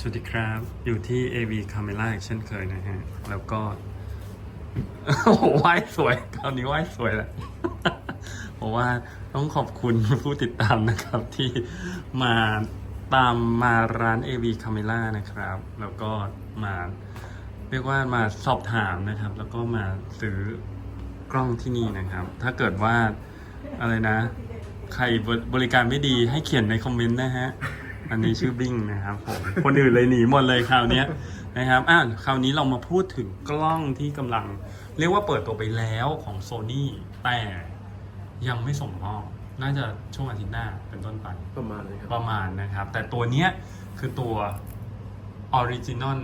สวัสดีครับ อยู่ที่ AV Camera อีกเช่นเคยนะฮะ แล้วก็ โอ้โหไหวสวยคราวนี้ไหว้สวยแหละเพราะว่าต้องขอบคุณผู้ติดตามนะครับ ที่มาตามมาร้าน AV Camera นะครับ แล้วก็มา เรียกว่ามาสอบถามนะครับ แล้วก็มาซื้อกล้องที่นี่นะครับ ถ้าเกิดว่าอะไรนะ ใครบริการไม่ดีให้เขียนในคอมเมนต์นะฮะ อันนี้ชื่อบิ้งนะครับผมคนอื่นเลยหนีหมดเลยคราวเนี้ยนะครับอะคราวนี้เรามาพูดถึงกล้องที่กำลัง เรียกว่าเปิดตัวไปแล้วของ Sony แต่ยังไม่ส่งมอบน่าจะช่วงอาทิตย์หน้าเป็นต้นไปประมาณเลยครับประมาณนะครับ แต่ตัวเนี้ยคือตัวออริจินอล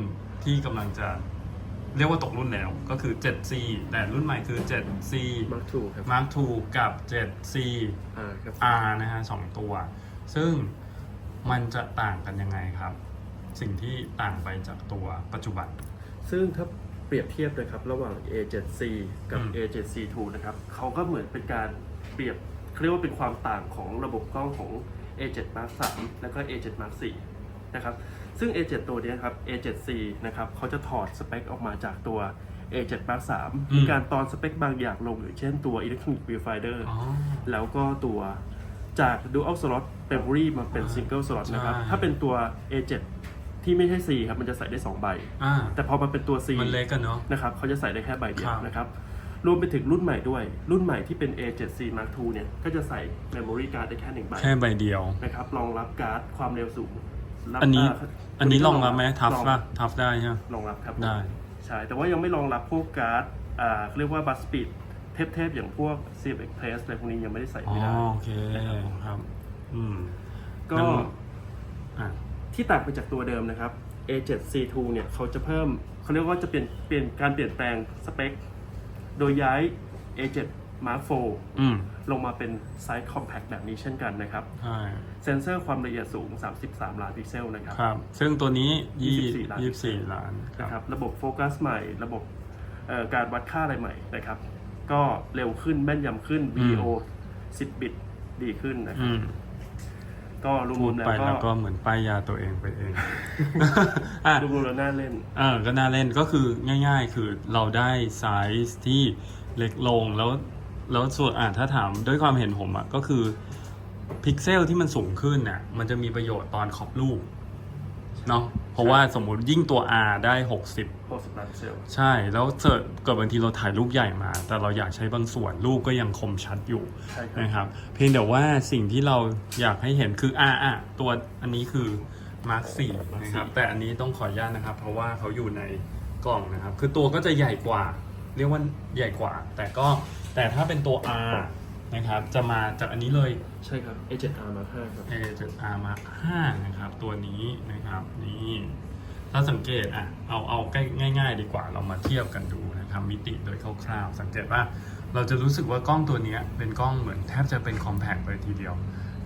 ที่กำลังจะเรียกว่าตกรุ่นแล้วก็คือ 7C แต่รุ่นใหม่คือ 7C มาร์คทูครับ Mark II กับ 7C อ่าครับ R นะฮะสองตัว ซึ่ง มันจะต่างกันยังไงครับ สิ่งที่ต่างไปจากตัวปัจจุบัน ซึ่งถ้าเปรียบเทียบนะครับระหว่าง A7C กับ อืม A7C2 นะครับเขาก็เหมือนเป็นการเปรียบเขาเรียกว่าเป็นความต่างของระบบกล้องของ A7 Mark 3แล้วก็ A7 Mark 4นะครับซึ่ง A7 ตัวเนี้ยครับ A7C นะครับเขาจะถอดสเปคออกมาจากตัว A7 Mark 3มีการตอนสเปคบางอย่างลงอย่างเช่นตัว Electronic Viewfinder อ๋อแล้วก็ตัว จาก Dual Slot Memory มาเป็นอ่า Single Slot นะครับ ใช่ ถ้าเป็นตัว A7 ที่ไม่ใช่ C ครับ มันจะใส่ได้ 2 ใบ อ่าแต่พอมาเป็นตัว C มันเล็กกันเนาะ นะครับเขาจะใส่ได้แค่ใบเดียควรับ นะครับ รวมไปถึงรุ่นใหม่ด้วย รุ่นใหม่ที่เป็น A7C Mark II เนี่ย ก็จะใส่ Memory Card ได้แค่หนึ่งใบ แค่ใบเดียว นะครับรองรับการ์ดความเร็วสูงรับอันนี้าอันนี้ลองรับไหมทัฟรองป่ะทัฟได้ใช่ไหมรองรับครับ ได้ ใช่ แต่ว่ายังไม่รองรับพวกการ์ดอ่าเรียกว่าบัสปีด เทพๆอย่างพวก c f Express อะไรพวกนี้ยังไม่ได้ใส่อ๋อไม่ได้ โอเคนะครับครับ อืม ก็งั้นอะที่ที่ต่างไปจากตัวเดิมนะครับ A7C2 เนี่ยเขาจะเพิ่มเขาเรียกว่าจะเปลี่ยนเปลี่ยนการเปลี่ยนแปลงสเปค โดยย้าย A7 Mark IV อืม ลงมาเป็นไซส์ compact แบบนี้เช่นกันนะครับ ใช่ เซนเซอร์ความละเอียดสูง 33 ล้านพิกเซลนะครับ ครับ ซึ่งตัวนี้ยี่24ล้าน ยี่สิบสี่ล้านคนะครัรับบระบบโฟกัสใหม่ ระบบเอ่อการวัดค่าอะไรใหม่นะครับ ก็เร็วขึ้นแม่นยำขึ้น VO 10 บิตดีขึ้นนะครัอืบมก็รพูวดมๆแล้ไปวก็แล้วก็เหมือนป้ายยาตัวเองไปเอง อะ รวมๆแล้วน่าเล่น เออก็น่าเล่นก็คือง่ายๆ คือเราได้ไซส์ที่เล็กลงแล้วแล้วส่วนอ่าถ้าถามด้วยความเห็นผมอะก็คือพิกเซลที่มันสูงขึ้นน่ะมันจะมีประโยชน์ตอนขอบรูป เนาะเพราะว่าสมมุติยิ่งตัว R ได้ 60 60ล้านพิกเซลใช่แล้วเสิร์ชเกิดบางทีเราถ่ายรูปใหญ่มา แต่เราอยากใช้บางส่วนรูปก็ยังคมชัดอยู่ใช่ครับ นะครับเพียงแต่ว่าสิ่งที่เราอยากให้เห็นคืออ่าอะตัวอันนี้คือ Mark 4 นะครับแต่อันนี้ต้องขออนุญาตนะครับ เพราะว่าเขาอยู่ในกล่องนะครับ คือตัวก็จะใหญ่กว่า เรียกว่าใหญ่กว่า แต่ก็แต่ถ้าเป็นตัว R นะครับ จะมาจากอันนี้เลย ใช่ครับ A7R Mark 5ครับ A 7 R Mark 5นะครับ ตัวนี้นะครับ นี่ถ้าสังเกตอะเอาเอาใกล้ง่าย ๆ ดีกว่าเรามาเทียบกันดูนะครับ มิติโดยคร่าวๆ สังเกตว่าเราจะรู้สึกว่ากล้องตัวเนี้ยเป็นกล้องเหมือนแทบจะเป็นคอมแพคเลยทีเดียว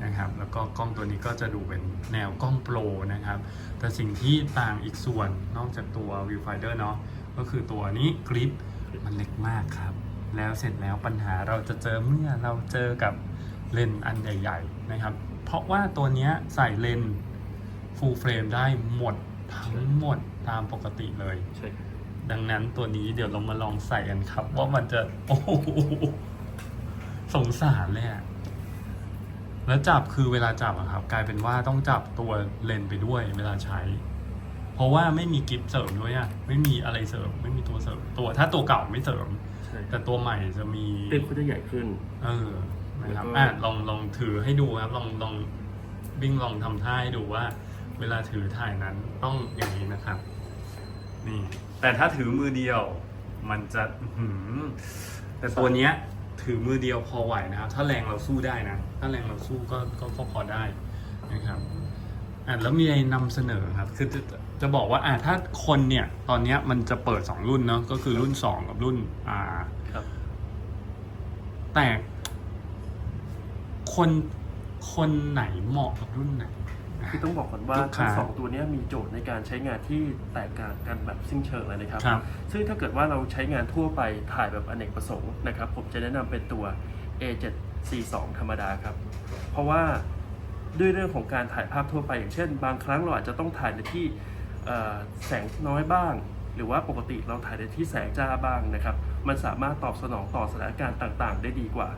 นะครับ แล้วก็กล้องตัวนี้ก็จะดูเป็นแนวกล้องโปรนะครับ แต่สิ่งที่ต่างอีกส่วนนอกจากตัว viewfinder เนาะก็คือตัวนี้กริปมันเล็กมากครับ แล้วเสร็จแล้วปัญหาเราจะเจอเมื่อเราเจอกับเลนส์อันใหญ่ ๆ นะครับ เพราะว่าตัวเนี้ยใส่เลนส์ full frame ได้หมดทั้งหมดตามปกติเลย ใช่ครับดังนั้นตัวนี้เดี๋ยวเรามาลองใส่กันครับ ว่ามันจะโอ้โหสงสารเลยอะแล้วจับคือเวลาจับอะครับ กลายเป็นว่าต้องจับตัวเลนส์ไปด้วยเวลาใช้ เพราะว่าไม่มีกิฟต์เสริมด้วยอะไม่มีอะไรเสริม ไม่มีตัวเสริมตัวถ้าตัวเก่าไม่เสริม ใช่คแต่รับตัวใหม่จะมีเต็มเขาจะใหญ่ขึ้น เออนะครับแล้วก็อะลองลองถือให้ดูครับ ลองลองวิ่งลองทำท่าให้ดูว่า เวลาถือถ่ายนั้นต้องอย่างนี้นะครับ นี่ แต่ถ้าถือมือเดียว มันจะอื้อหือแต่ตัวเนี้ยถือมือเดียวพอไหวนะครับ ถ้าแรงเราสู้ได้นะ ถ้าแรงเราสู้ก็ก็ก็พอได้นะครับอะแล้วมีอะไรนำเสนอครับ คือ จะจะบอกว่าอะถ้าคนเนี่ย ตอนเนี้ยมันจะเปิดสองรุ่นเนาะก็คือรุ่นสองกับรุ่น R ครับ แต่ คนคนไหนเหมาะกับรุ่นไหน คือต้องบอกก่อนว่าลูกค้าทั้งสองตัวเนี้ยมีโจทย์ในการใช้งานที่แตกต่างกันแบบสิ้นเชิงเลยนะครับ ครับ ซึ่งถ้าเกิดว่าเราใช้งานทั่วไปถ่ายแบบอเนกประสงค์นะครับ ผมจะแนะนำเป็นตัว A7C2 ธรรมดาครับ เพราะว่าด้วยเรื่องของการถ่ายภาพทั่วไปอย่างเช่น บางครั้งเราอาจจะต้องถ่ายในที่เอ่อ แสงน้อยบ้าง หรือว่าปกติเราถ่ายในที่แสงจ้าบ้างนะครับ มันสามารถตอบสนองต่อสถานการณ์ต่างๆ ได้ดีกว่า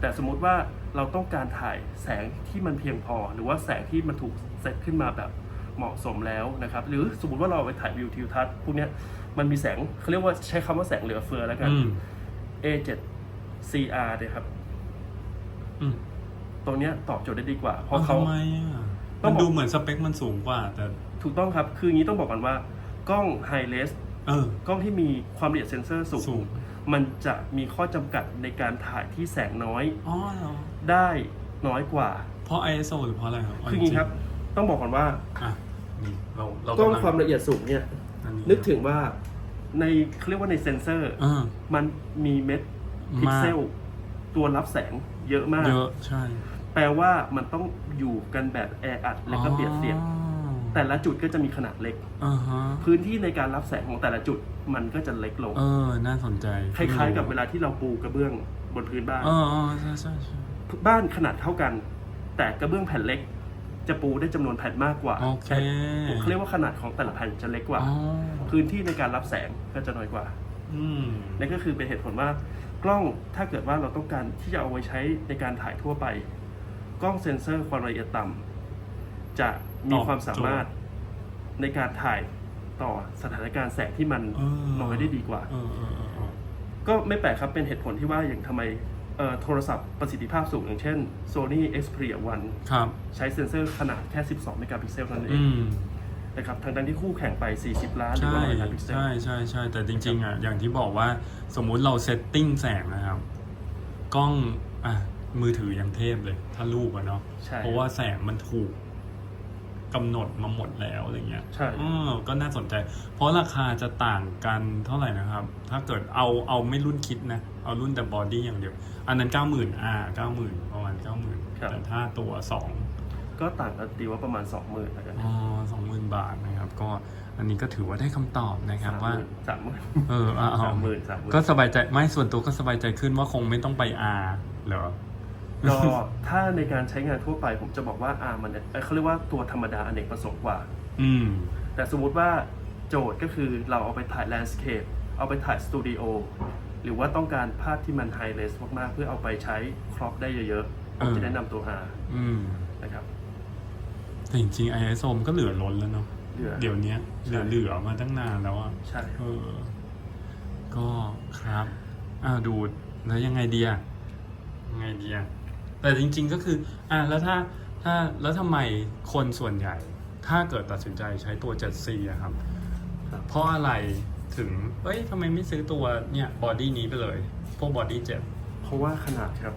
แต่สมมุติว่าเราต้องการถ่ายแสงที่มันเพียงพอ หรือว่าแสงที่มันถูกเซตขึ้นมาแบบเหมาะสมแล้วนะครับ หรือสมมติว่าเราเอาไปถ่ายวิวทิวทัศน์พวกเนี้ยมันมีแสงเขาเรียกว่าใช้คำว่าแสงเหลือเฟือแล้วกันอืม A7 CR เนี่ยครับอืมตรงเนี้ยตอบโจทย์ได้ดีกว่า เพเอาราะเขาทำไมอะต้มัอนงบอกดูเหมือนสเปคมันสูงกว่า แต่ ถูกต้องครับ คืออย่างนี้ต้องบอกกันว่ากล้อง High Res เออ กล้องที่มีความละเอียดเซนเซอร์สูสูง ง มันจะมีข้อจำกัดในการถ่ายที่แสงน้อยอ๋อเหรอได้น้อยกว่า เพราะ ISO หรือเพราะอะไรครับคืออย่างนี้ครับ ต้องบอกก่อนว่าอะนี่เราเรากล้องำลัความละเอียดสูงเนี่ย อันึกถึงว่าในเขาเรียกว่าในเซนเซอร์เออมันมีเม็ดพิกเซลมากตัวรับแสงเยอะมาก เยอะใช่แปลว่ามันต้องอยู่กันแบบแออัดและก็เบียดเสียด อ๋อ แต่ละจุดก็จะมีขนาดเล็ก อ่าฮะพื้นที่ในการรับแสงของแต่ละจุดมันก็จะเล็กลง เออ น่าสนใจคล้ายๆ กับเวลาที่เราปูกระเบื้องบนพื้นบ้าน เออเออใช่ใช่ใช่บ้านขนาดเท่ากัน แต่กระเบื้องแผ่นเล็ก จะปูได้จำนวนแผ่นมากกว่าโอเคแต่เขาเรียกว่าขนาดของแต่ละแผ่นจะเล็กกว่า อ๋อพื้นที่ในการรับแสงก็จะน้อยกว่า อืม นั่นก็คือเป็นเหตุผลว่ากล้องถ้าเกิดว่าเราต้องการที่จะเอาไว้ใช้ในการถ่ายทั่วไป กล้องเซ็นเซอร์ความละเอียดต่ำ จะมีความสามารถในการถ่ายต่อสถานการณ์แสงที่มันเออน้อยได้ดีกว่าเออเออเออเออก็ไม่แปลกครับเป็นเหตุผลที่ว่าอย่างทำไมเอ่อโทรศัพท์ประสิทธิภาพสูงอย่างเช่น Sony Xperia 1ครับใช้เซ็นเซอร์ขนาดแค่ 12 เมกะพิกเซลเท่านั้นเออืงมนะครับทางด้านที่คู่แข่งไป 40 ล้านหรือใช่ว่า100ล้านพิกเซลใช่ใช่ใช่แต่จริงๆอะอย่างที่บอกว่าสมมุติเราเซตติ้งแสงนะครับ กล้องอะมือถือยังเทพเลย ถ้ารูปอะเนาะใช่เพราะว่าแสงมันถูก กำหนดมาหมดแล้วอะไรเงี้ยใช่อืมก็น่าสนใจ เพราะราคาจะต่างกันเท่าไหร่นะครับ ถ้าเกิดเอาเอาไม่รุ่นคิดนะ เอารุ่นแต่บอดี้อย่างเดียว อันนั้นเก้าหมื่นอ่าเก้าหมื่นประมาณเก้าหมื่นแต่ถ้าตัวสองก็ต่างกันตีว่าประมาณ20,000แล้วกันอ๋อสองหมื่นบาทนะครับ ก็อันนี้ก็ถือว่าได้คำตอบนะครับว่าสามหมื่นเออเอาเอาสามหมื่นสามหมื่นก็สบายใจไม่ส่วนตัวก็สบายใจขึ้นว่าคงไม่ต้องไปอาเหรอ ก็ถ้าในการใช้งานทั่วไปผมจะบอกว่าอ่ามันเอ่อเขาเรียกว่าตัวธรรมดาอเนกประสงค์กว่า อืม แต่สมมุติว่าโจทย์ก็คือเราเอาไปถ่ายแลนด์สเคปเอาไปถ่ายสตูดิโอหรือว่าต้องการภาพที่มันไฮเรสมาก ๆ เพื่อเอาไปใช้ครอปได้เยอะๆผมจะแนะนำตัว R อืมนะครับ แต่จริงๆ ISO มันก็เหลือล้นแล้วเนาะเหลือเดี๋ยวเนี้ยเหลือใช่เหลือมาตั้งนานแล้วอะใช่เออ ก็ครับอ้าวดูแล้วยังไงดีอะยังไงดีอะ แต่จริง ๆ ก็คืออะแล้วถ้าถ้าแล้วทำไมคนส่วนใหญ่ ถ้าเกิดตัดสินใจใช้ตัว 7C อะครับครับ เพราะอะไรถึงเอ้ยทำไมไม่ซื้อตัวเนี่ยบอดี้นี้ไปเลย พวกบอดี้เจ็ดเพราะว่าขนาดครับ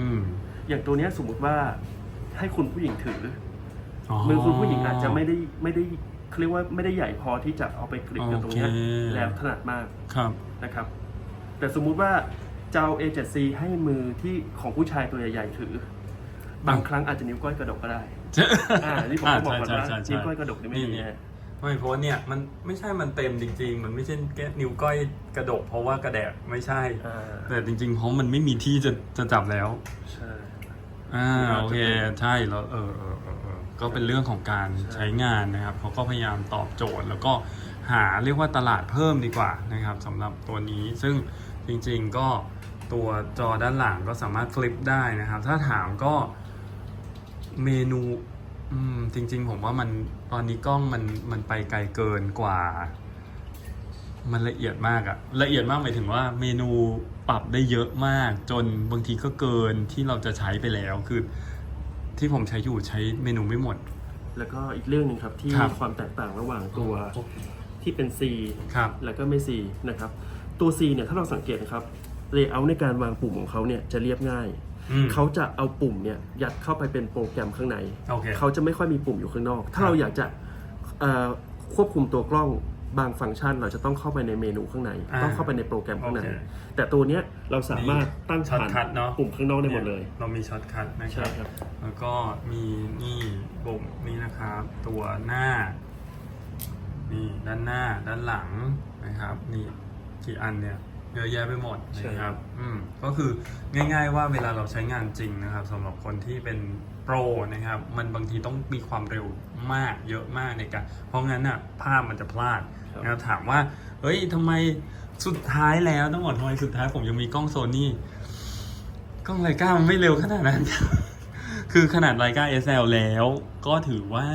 อืม อย่างตัวเนี้ยสมมุติว่าให้คุณผู้หญิงถืออมือคุณผู้หญิงอาจจะไม่ได้ไม่ได้เขาเรียกว่าไม่ได้ใหญ่พอที่จะเอาไปกริบกับตรงเนี้ยโอเค แล้วถนัดมากครับ นะครับ แต่สมมุติว่า จะเอา A7C ให้มือที่ของผู้ชายตัวใหญ่ๆถือ บางครั้งอาจจะนิ้วก้อยกระดกก็ได้ อ่านี่ผมก็บอกก่อนว่าใช่ใช่ใช่ นิ้วก้อยกระดกนี่ไม่ดีนี่ฮะไม่เพราะว่าเนี่ยมันไม่ใช่มันเต็มจริง ๆ มันไม่ใช่แค่นิ้วก้อยกระดก เพราะว่ากระแดกไม่ใช่ อ่าแต่จริงๆเพราะมันไม่มีที่จะจะจับแล้ว ใช่ อ่าน่าจะโอเคใช่แล้วเออเออเออเออก็เป็นเรื่องของการใช่ใช้งานนะครับเขาก็พยายามตอบโจทย์ แล้วก็หาเรียกว่าตลาดเพิ่มดีกว่านะครับสำหรับตัวนี้ซึ่งจริงๆก็ ตัวจอด้านหลังก็สามารถฟลิปได้นะครับ ถ้าถามก็เมนูอืมจริง ๆ ผมว่ามันตอนนี้กล้องมันมันไปไกลเกินกว่า มันละเอียดมากอะละเอียดมากหมายถึงว่าเมนูปรับได้เยอะมาก จนบางทีก็เกินที่เราจะใช้ไปแล้วคือ ที่ผมใช้อยู่ใช้เมนูไม่หมด แล้วก็อีกเรื่องหนึงครับที่ครับความแตกต่างระหว่างตัวที่เป็น C ครับแล้วก็ไม่ C นะครับตัว C เนี่ยถ้าเราสังเกตนะครับ เลเยอร์ในการวางปุ่มของเขาเนี่ยจะเรียบง่าย อืม เขาจะเอาปุ่มเนี่ยยัดเข้าไปเป็นโปรแกรมข้างใน โอเค เขาจะไม่ค่อยมีปุ่มอยู่ข้างนอก ถ้าครับ เราอยากจะเอ่อควบคุมตัวกล้องบางฟังก์ชัน เราจะต้องเข้าไปในเมนูข้างใน อ่าต้องเข้าไปในโปรแกรมข้างใน โอเคแต่ตัวเนี้ยเราสามารถตั้งช็อตผ่านคัทเนาะปุ่มข้างนอกได้หมดเลยนี่เรามีช็อตคัทนะคใช่รับ ครับ แล้วก็มีนี่ปุ่มนี้นะครับ ตัวหน้า นี่ด้านหน้าด้านหลังนะครับ นี่กี่อันเนี่ย เยอะแยะไปหมดใช่นะครับอืมก็คือง่าย ๆ ว่าเวลาเราใช้งานจริงนะครับสำหรับคนที่เป็นโปรนะครับ มันบางทีต้องมีความเร็วมากเยอะมากในการเพราะงั้นอะภาพมันจะพลาดครับนะครับถามว่า เฮ้ยทำไมสุดท้ายแล้วต้องบอกทำไมสุดท้ายผมยังมีกล้องโซนี่กล้องไลกามันไม่เร็วขนาดนั้น คือขนาดไลกา SL แล้ว ก็ถือว่า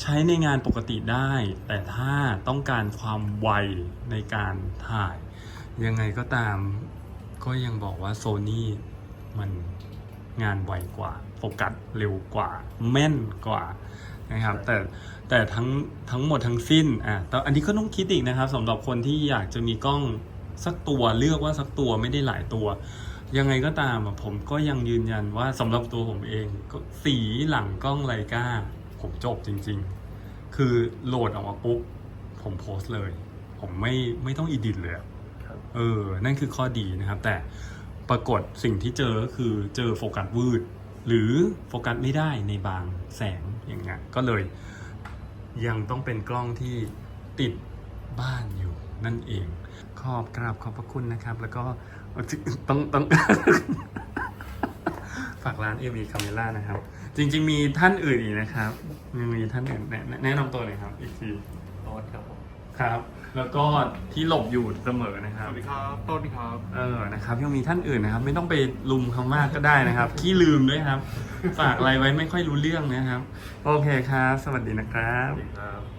ใช้ในงานปกติได้ แต่ถ้าต้องการความไวในการถ่าย ยังไงก็ตาม ก็ยังบอกว่าโซนี่มันงานไวกว่า โฟกัสเร็วกว่า แม่นกว่านะครับ แต่แต่ทั้งทั้งหมดทั้งสิ้นอะแต่อันนี้ก็ต้องคิดอีกนะครับสำหรับคนที่อยากจะมีกล้องสักตัวเลือกว่าสักตัวไม่ได้หลายตัว ยังไงก็ตามผมก็ยังยืนยันว่าสำหรับตัวผมเองก็สีหลังกล้องไลกาผมจบจริง ๆ คือโหลดออกมาปุ๊บผมโพสต์เลย ผมไม่ไม่ต้องอีดิทเลย เออ นั่นคือข้อดีนะครับ แต่ปรากฏสิ่งที่เจอก็คือเจอโฟกัสวืด หรือโฟกัสไม่ได้ในบางแสงอย่างเงี้ย ก็เลยยังต้องเป็นกล้องที่ติดบ้านอยู่นั่นเอง ขอบกราบขอบพระคุณนะครับ แล้วก็ต้องต้องฝากร้าน AV Camera นะครับ จริง ๆ มีท่านอื่นอีกนะครับยังมีท่านอื่นแนะแนะนำตัวเลยครับ อีกทีต้นครับผม ครับ แล้วก็ที่หลบอยู่เสมอนะคสรับ วัสดีครับต้นครับ เออ นะครับยังมีท่านอื่นนะครับ ไม่ต้องไปลุมเขามากก็ได้นะครับขี้ลืมด้วยครับ ฝากอะไรไว้ไม่ค่อยรู้เรื่องนะครับ โอเคครับ สวัสดีนะครับ สวัสดีครับ